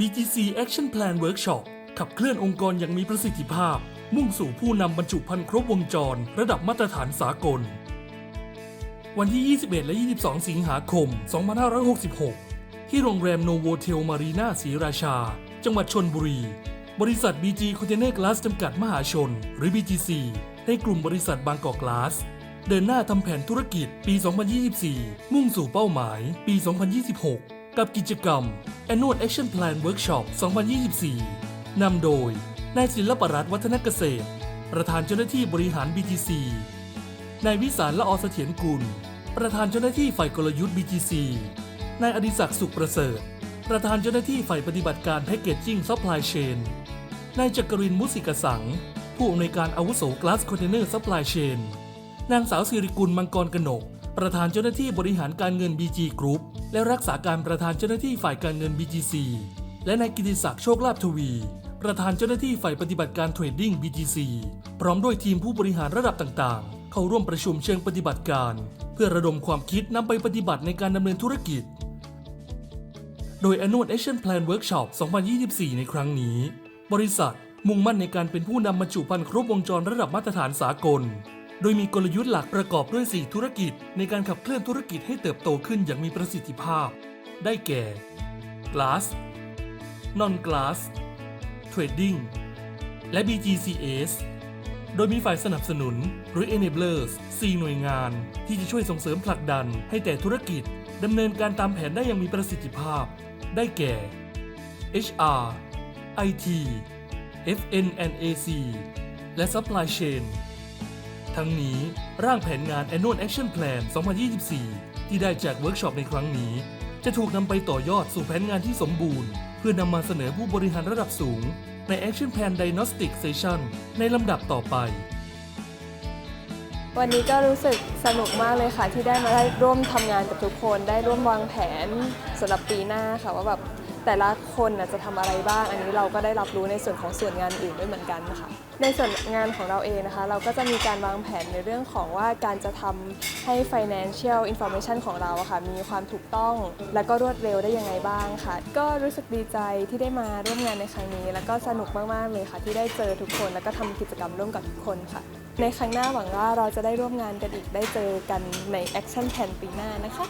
BGC Action Plan Workshop ขับเคลื่อนองค์กรอย่างมีประสิทธิภาพ มุ่งสู่ผู้นำบรรจุภัณฑ์ครบวงจร ระดับมาตรฐานสากล วันที่ 21 และ 22 สิงหาคม 2566 ที่โรงแรมโนโวเทลมารีนาศรีราชา จังหวัดชนบุรี บริษัท BG Container Glass จำกัดมหาชน หรือ BGC ในกลุ่มบริษัทบางกอกกลาสเดินหน้าทำแผนธุรกิจปี 2024 มุ่งสู่เป้าหมาย ปี 2026 กับกิจกรรม Annual Action Plan Workshop 2024 นำโดย นายศิลปรัตน์วัฒนเกษตร ประธานเจ้าหน้าที่บริหาร BGC นายวิสารละออเสถียรกุล ประธานเจ้าหน้าที่ฝ่ายกลยุทธ์ BGC นายอดิศักดิ์สุขประเสริฐ ประธานเจ้าหน้าที่ฝ่ายปฏิบัติการแพ c เกจจิ้งซัพพลายเชน นายจักรินมุสิกสัง ผู้อำนวยการอาวุโส Glass Container Supply Chain นางสาวสิริกุลมังกรกนก ประธานเจ้าหน้าที่บริหารการเงิน BG Group และรักษาการประธานเจ้าหน้าที่ฝ่ายการเงิน BGC และนายกิติศักดิ์โชคลาภทวี ประธานเจ้าหน้าที่ฝ่ายปฏิบัติการเทรดดิ้ง BGC พร้อมด้วยทีมผู้บริหารระดับต่างๆ เข้าร่วมประชุมเชิงปฏิบัติการ เพื่อระดมความคิดนำไปปฏิบัติในการดำเนินธุรกิจ โดย Annual Action Plan Workshop 2024 ในครั้งนี้ บริษัทมุ่งมั่นในการเป็นผู้นำบรรจุภัณฑ์ครบวงจรระดับมาตรฐานสากล โดยมีกลยุทธ์หลักประกอบด้วย 4 ธุรกิจ ในการขับเคลื่อนธุรกิจให้เติบโตขึ้นอย่างมีประสิทธิภาพ ได้แก่ Glass Non Glass Trading และ BGCS โดยมีฝ่ายสนับสนุนหรือ Enablers 4 หน่วยงาน ที่จะช่วยส่งเสริมผลักดันให้แต่ธุรกิจดำเนินการตามแผนได้อย่างมีประสิทธิภาพ ได้แก่ HR IT FNNAC และ Supply Chain ทั้งนี้ร่างแผนงาน Annual Action Plan 2024 ที่ได้จากเวิร์กช็อปในครั้งนี้ จะถูกนำไปต่อยอดสู่แผนงานที่สมบูรณ์ เพื่อนำมาเสนอผู้บริหารระดับสูง ใน Action Plan Diagnostic Session ในลำดับต่อไป วันนี้ก็รู้สึกสนุกมากเลยค่ะ ที่ได้มาได้ร่วมทำงานกับทุกคน ได้ร่วมวางแผนสำหรับปีหน้าค่ะว่าแบบ แต่ละคนจะทำอะไรบ้าง อันนี้เราก็ได้รับรู้ในส่วนของส่วนงานอื่นด้วยเหมือนกันนะคะในส่วนงานของเราเองนะคะ เราก็จะมีการวางแผนในเรื่องของว่าการจะทำให้ financial information ของเราะค่ะมีความถูกต้องและก็รวดเร็วได้ยังไงบ้างค่ะ ก็รู้สึกดีใจที่ได้มาร่วมงานในครั้งนี้ แล้วก็สนุกมากๆเลยค่ะ ที่ได้เจอทุกคนแล้วก็ทำกิจกรรมร่วมกับทุกคนค่ะ ในครั้งหน้าหวังว่าเราจะได้ร่วมงานกันอีกได้เจอกันใน Action Plan ปีหน้านะคะ